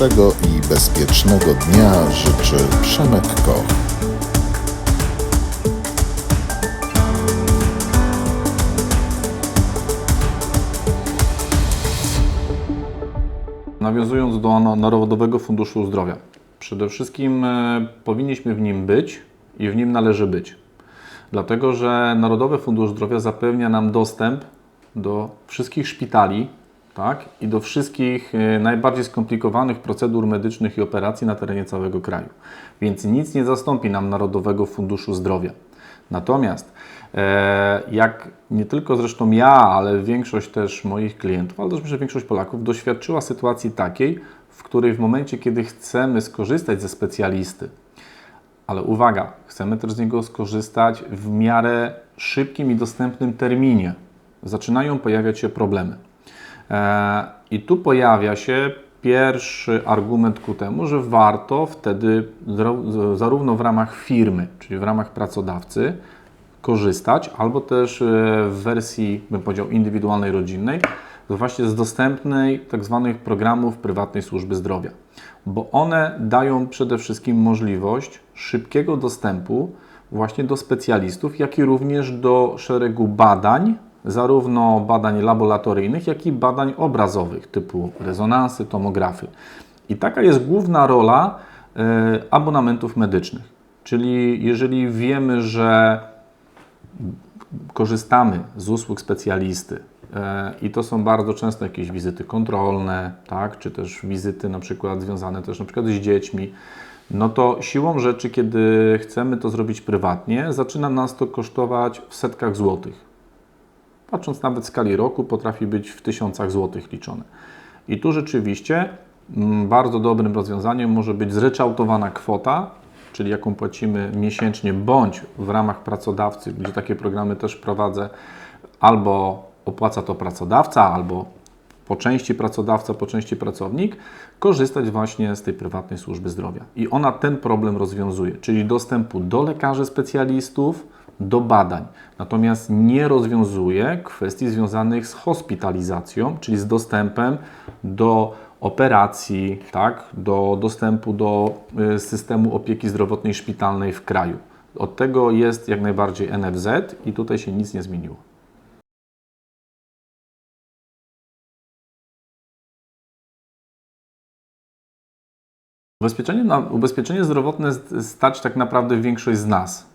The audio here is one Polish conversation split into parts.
I bezpiecznego dnia życzy Przemek Koch. Nawiązując do na- Narodowego Funduszu Zdrowia, przede wszystkim e, powinniśmy w nim być i w nim należy być. Dlatego, że Narodowy Fundusz Zdrowia zapewnia nam dostęp do wszystkich szpitali tak, i do wszystkich e, najbardziej skomplikowanych procedur medycznych i operacji na terenie całego kraju. Więc nic nie zastąpi nam Narodowego Funduszu Zdrowia. Natomiast e, jak nie tylko zresztą ja, ale większość też moich klientów, ale też myślę, większość Polaków doświadczyła sytuacji takiej, w której w momencie, kiedy chcemy skorzystać ze specjalisty, ale uwaga, chcemy też z niego skorzystać w miarę szybkim i dostępnym terminie, zaczynają pojawiać się problemy. E, I tu pojawia się pierwszy argument ku temu, że warto wtedy zarówno w ramach firmy, czyli w ramach pracodawcy, korzystać, albo też e, w wersji, bym powiedział, indywidualnej, rodzinnej, właśnie z dostępnej tak zwanych programów prywatnej służby zdrowia, bo one dają przede wszystkim możliwość szybkiego dostępu właśnie do specjalistów, jak i również do szeregu badań, zarówno badań laboratoryjnych, jak i badań obrazowych typu rezonansy, tomografy. I taka jest główna rola e, abonamentów medycznych. Czyli jeżeli wiemy, że korzystamy z usług specjalisty e, i to są bardzo często jakieś wizyty kontrolne, tak, czy też wizyty na przykład związane też na przykład z dziećmi, no to siłą rzeczy, kiedy chcemy to zrobić prywatnie, zaczyna nas to kosztować w setkach złotych. Patrząc nawet w skali roku, potrafi być w tysiącach złotych liczone. I tu rzeczywiście mm, bardzo dobrym rozwiązaniem może być zryczałtowana kwota, czyli jaką płacimy miesięcznie, bądź w ramach pracodawcy, gdzie takie programy też prowadzę, albo opłaca to pracodawca, albo po części pracodawca, po części pracownik, korzystać właśnie z tej prywatnej służby zdrowia. I ona ten problem rozwiązuje, czyli dostępu do lekarzy specjalistów, do badań. Natomiast nie rozwiązuje kwestii związanych z hospitalizacją, czyli z dostępem do operacji, tak, do dostępu do y, systemu opieki zdrowotnej szpitalnej w kraju. Od tego jest jak najbardziej NFZ i tutaj się nic nie zmieniło. Ubezpieczenie, na, ubezpieczenie zdrowotne stać tak naprawdę większość z nas.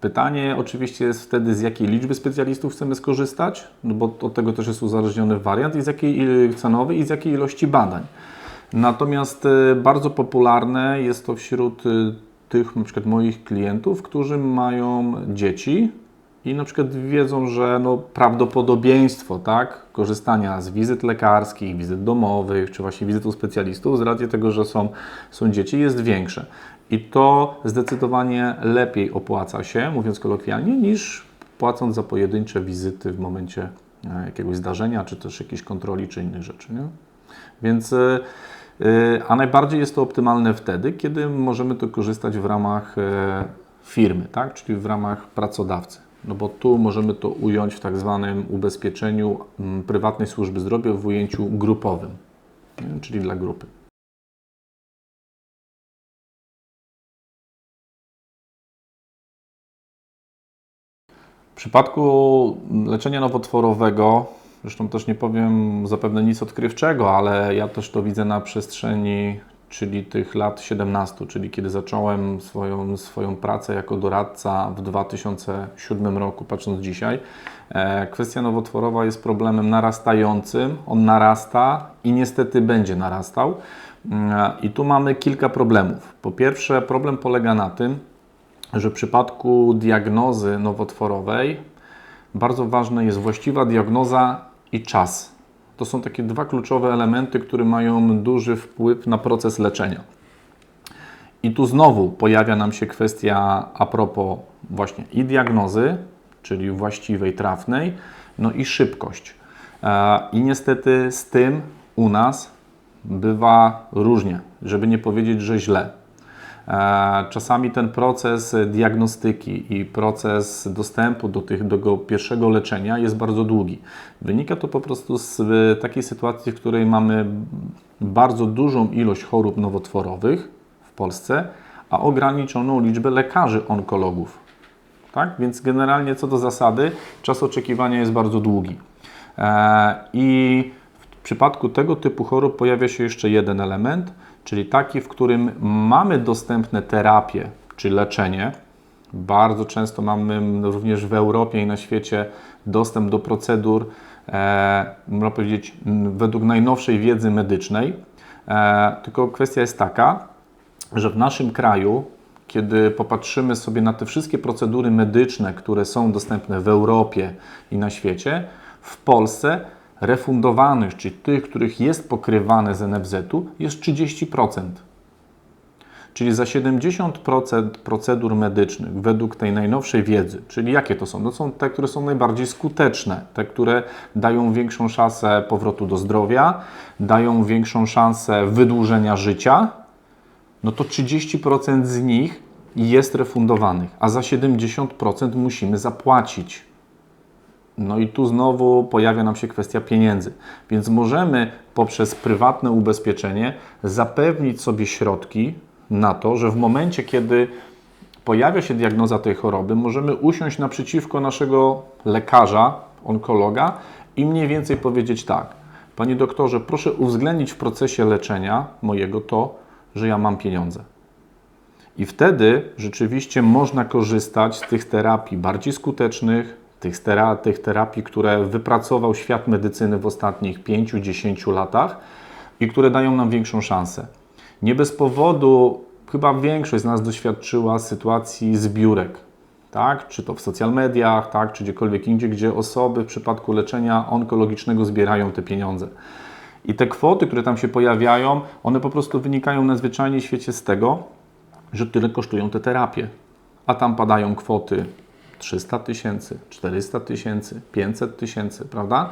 Pytanie oczywiście jest wtedy, z jakiej liczby specjalistów chcemy skorzystać, no bo od tego też jest uzależniony wariant, i z jakiej cenowej, i z jakiej ilości badań. Natomiast e, bardzo popularne jest to wśród e, tych na przykład moich klientów, którzy mają dzieci i na przykład wiedzą, że no, prawdopodobieństwo tak, korzystania z wizyt lekarskich, wizyt domowych, czy właśnie wizyt u specjalistów z racji tego, że są, są dzieci jest większe. I to zdecydowanie lepiej opłaca się, mówiąc kolokwialnie, niż płacąc za pojedyncze wizyty w momencie e, jakiegoś zdarzenia, czy też jakiejś kontroli, czy innych rzeczy. Nie? Więc, e, e, a najbardziej jest to optymalne wtedy, kiedy możemy to korzystać w ramach firmy, tak? czyli w ramach pracodawcy. No bo tu możemy to ująć w tak zwanym ubezpieczeniu prywatnej służby zdrowia w ujęciu grupowym, nie? czyli dla grupy. W przypadku leczenia nowotworowego, zresztą też nie powiem zapewne nic odkrywczego, ale ja też to widzę na przestrzeni, czyli tych lat 17, czyli kiedy zacząłem swoją, swoją pracę jako doradca w 2007 roku, patrząc dzisiaj. E, Kwestia nowotworowa jest problemem narastającym, on narasta i niestety będzie narastał. Mm, I tu mamy kilka problemów. Po pierwsze, problem polega na tym, że w przypadku diagnozy nowotworowej bardzo ważna jest właściwa diagnoza i czas. To są takie dwa kluczowe elementy, które mają duży wpływ na proces leczenia. I tu znowu pojawia nam się kwestia a propos właśnie i diagnozy, czyli właściwej, trafnej, no i szybkość. E, I niestety z tym u nas bywa różnie, żeby nie powiedzieć, że źle. E, Czasami ten proces diagnostyki i proces dostępu do tych, do pierwszego leczenia jest bardzo długi. Wynika to po prostu z takiej sytuacji, w której mamy bardzo dużą ilość chorób nowotworowych w Polsce, a ograniczoną liczbę lekarzy onkologów. Tak? Więc generalnie co do zasady, czas oczekiwania jest bardzo długi. E, I w przypadku tego typu chorób pojawia się jeszcze jeden element, czyli taki, w którym mamy dostępne terapie czy leczenie. Bardzo często mamy również w Europie i na świecie dostęp do procedur, e, można powiedzieć, według najnowszej wiedzy medycznej. E, tylko kwestia jest taka, że w naszym kraju, kiedy popatrzymy sobie na te wszystkie procedury medyczne, które są dostępne w Europie i na świecie, w Polsce refundowanych, czyli tych, których jest pokrywane z NFZ-u, jest 30%. Czyli za 70% procedur medycznych według tej najnowszej wiedzy, czyli jakie to są? To są te, które są najbardziej skuteczne, te, które dają większą szansę powrotu do zdrowia, dają większą szansę wydłużenia życia, no to 30% z nich jest refundowanych, a za 70% musimy zapłacić. No i tu znowu pojawia nam się kwestia pieniędzy. Więc możemy poprzez prywatne ubezpieczenie zapewnić sobie środki na to, że w momencie, kiedy pojawia się diagnoza tej choroby, możemy usiąść naprzeciwko naszego lekarza, onkologa i mniej więcej powiedzieć tak: Panie doktorze, proszę uwzględnić w procesie leczenia mojego to, że ja mam pieniądze. I wtedy rzeczywiście można korzystać z tych terapii bardziej skutecznych, tych, stera, tych terapii, które wypracował świat medycyny w ostatnich 5-10 latach i które dają nam większą szansę. Nie bez powodu chyba większość z nas doświadczyła sytuacji zbiórek, tak? czy to w social mediach, tak? czy gdziekolwiek indziej, gdzie osoby w przypadku leczenia onkologicznego zbierają te pieniądze. I te kwoty, które tam się pojawiają, one po prostu wynikają nadzwyczajnie w świecie z tego, że tyle kosztują te terapie. A tam padają kwoty 300 tysięcy, 400 tysięcy, 500 tysięcy, prawda?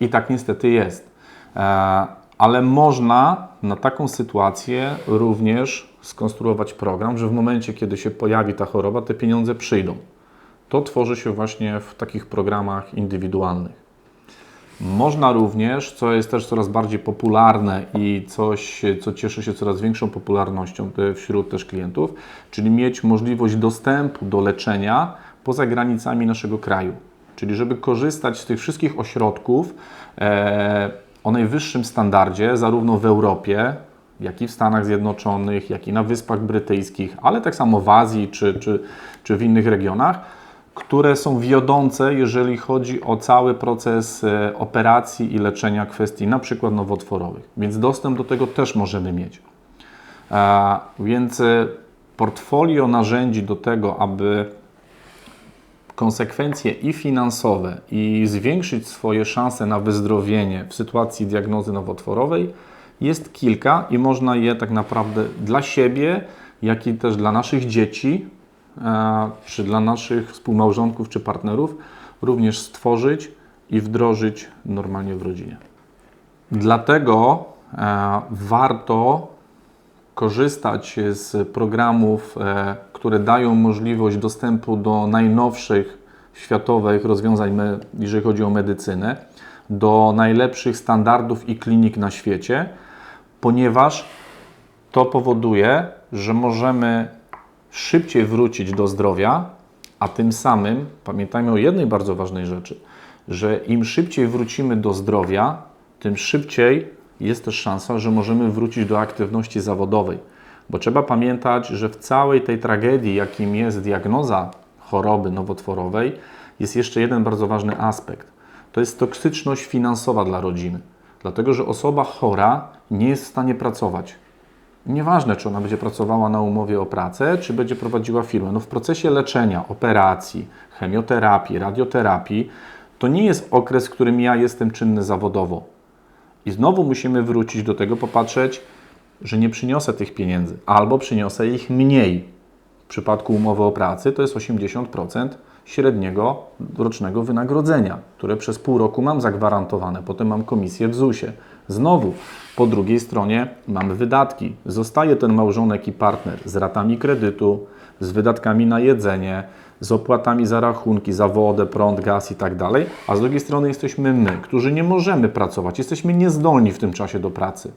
I tak niestety jest. E, ale można na taką sytuację również skonstruować program, że w momencie, kiedy się pojawi ta choroba, te pieniądze przyjdą. To tworzy się właśnie w takich programach indywidualnych. Można również, co jest też coraz bardziej popularne i coś, co cieszy się coraz większą popularnością wśród też klientów, czyli mieć możliwość dostępu do leczenia poza granicami naszego kraju. Czyli żeby korzystać z tych wszystkich ośrodków e, o najwyższym standardzie, zarówno w Europie, jak i w Stanach Zjednoczonych, jak i na Wyspach Brytyjskich, ale tak samo w Azji czy, czy, czy w innych regionach, które są wiodące, jeżeli chodzi o cały proces e, operacji i leczenia kwestii na przykład nowotworowych. Więc dostęp do tego też możemy mieć. Więc e, portfolio narzędzi do tego, aby konsekwencje i finansowe, i zwiększyć swoje szanse na wyzdrowienie w sytuacji diagnozy nowotworowej jest kilka i można je tak naprawdę dla siebie, jak i też dla naszych dzieci, e, czy dla naszych współmałżonków czy partnerów również stworzyć i wdrożyć normalnie w rodzinie. Dlatego e, warto korzystać z programów, e, które dają możliwość dostępu do najnowszych światowych rozwiązań, jeżeli chodzi o medycynę, do najlepszych standardów i klinik na świecie, ponieważ to powoduje, że możemy szybciej wrócić do zdrowia, a tym samym pamiętajmy o jednej bardzo ważnej rzeczy, że im szybciej wrócimy do zdrowia, tym szybciej jest też szansa, że możemy wrócić do aktywności zawodowej. Bo trzeba pamiętać, że w całej tej tragedii, jakim jest diagnoza choroby nowotworowej, jest jeszcze jeden bardzo ważny aspekt. To jest toksyczność finansowa dla rodziny. Dlatego, że osoba chora nie jest w stanie pracować. Nieważne, czy ona będzie pracowała na umowie o pracę, czy będzie prowadziła firmę. No w procesie leczenia, operacji, chemioterapii, radioterapii, to nie jest okres, w którym ja jestem czynny zawodowo. I znowu musimy wrócić do tego, popatrzeć, że nie przyniosę tych pieniędzy, albo przyniosę ich mniej. W przypadku umowy o pracy to jest 80% średniego rocznego wynagrodzenia, które przez pół roku mam zagwarantowane. Potem mam komisję w ZUS-ie. Znowu, po drugiej stronie mamy wydatki. Zostaje ten małżonek i partner z ratami kredytu, z wydatkami na jedzenie, z opłatami za rachunki, za wodę, prąd, gaz i tak dalej, a z drugiej strony jesteśmy my, którzy nie możemy pracować, jesteśmy niezdolni w tym czasie do pracy.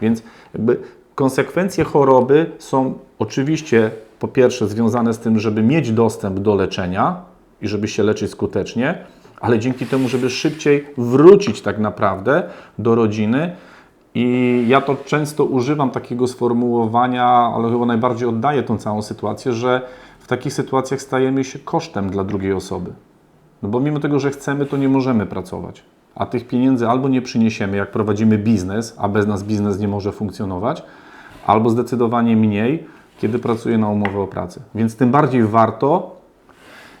Więc jakby konsekwencje choroby są oczywiście po pierwsze związane z tym, żeby mieć dostęp do leczenia i żeby się leczyć skutecznie, ale dzięki temu, żeby szybciej wrócić tak naprawdę do rodziny. I ja to często używam takiego sformułowania, ale chyba najbardziej oddaję tą całą sytuację, że w takich sytuacjach stajemy się kosztem dla drugiej osoby. No bo mimo tego, że chcemy, to nie możemy pracować. A tych pieniędzy albo nie przyniesiemy, jak prowadzimy biznes, a bez nas biznes nie może funkcjonować, albo zdecydowanie mniej, kiedy pracuję na umowę o pracę. Więc tym bardziej warto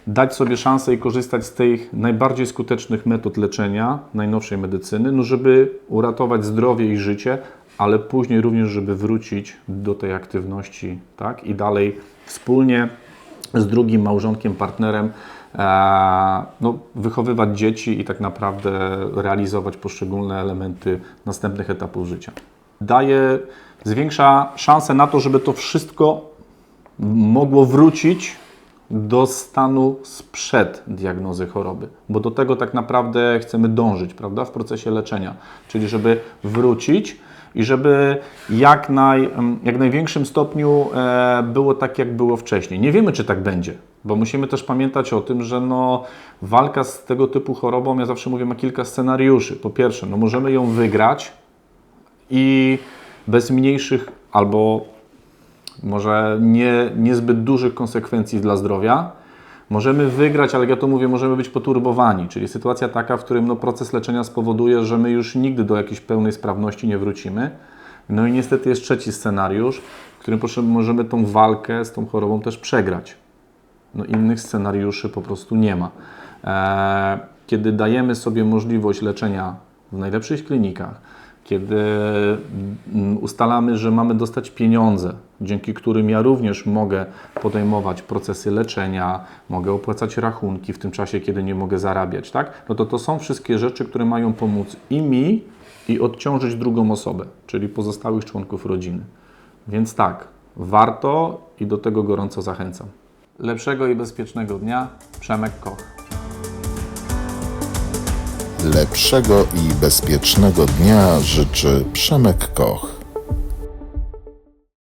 dać sobie szansę i korzystać z tych najbardziej skutecznych metod leczenia, najnowszej medycyny, no żeby uratować zdrowie i życie, ale później również, żeby wrócić do tej aktywności, tak? I dalej wspólnie z drugim małżonkiem, partnerem, e, no, wychowywać dzieci i tak naprawdę realizować poszczególne elementy następnych etapów życia. Daje, zwiększa szansę na to, żeby to wszystko mogło wrócić do stanu sprzed diagnozy choroby, bo do tego tak naprawdę chcemy dążyć, prawda, w procesie leczenia, czyli żeby wrócić i żeby jak, naj, jak największym stopniu e, było tak, jak było wcześniej. Nie wiemy, czy tak będzie, bo musimy też pamiętać o tym, że no, walka z tego typu chorobą, ja zawsze mówię, ma kilka scenariuszy. Po pierwsze, no, możemy ją wygrać i bez mniejszych albo może nie, niezbyt dużych konsekwencji dla zdrowia. Możemy wygrać, ale ja to mówię, możemy być poturbowani, czyli sytuacja taka, w którym no, proces leczenia spowoduje, że my już nigdy do jakiejś pełnej sprawności nie wrócimy. No i niestety jest trzeci scenariusz, w którym możemy tą walkę z tą chorobą też przegrać. No, innych scenariuszy po prostu nie ma. E, kiedy dajemy sobie możliwość leczenia w najlepszych klinikach, kiedy mm, ustalamy, że mamy dostać pieniądze, dzięki którym ja również mogę podejmować procesy leczenia, mogę opłacać rachunki w tym czasie, kiedy nie mogę zarabiać, tak? No to to są wszystkie rzeczy, które mają pomóc i mi, i odciążyć drugą osobę, czyli pozostałych członków rodziny. Więc tak, warto i do tego gorąco zachęcam. Lepszego i bezpiecznego dnia, Przemek Koch. Lepszego i bezpiecznego dnia życzy Przemek Koch.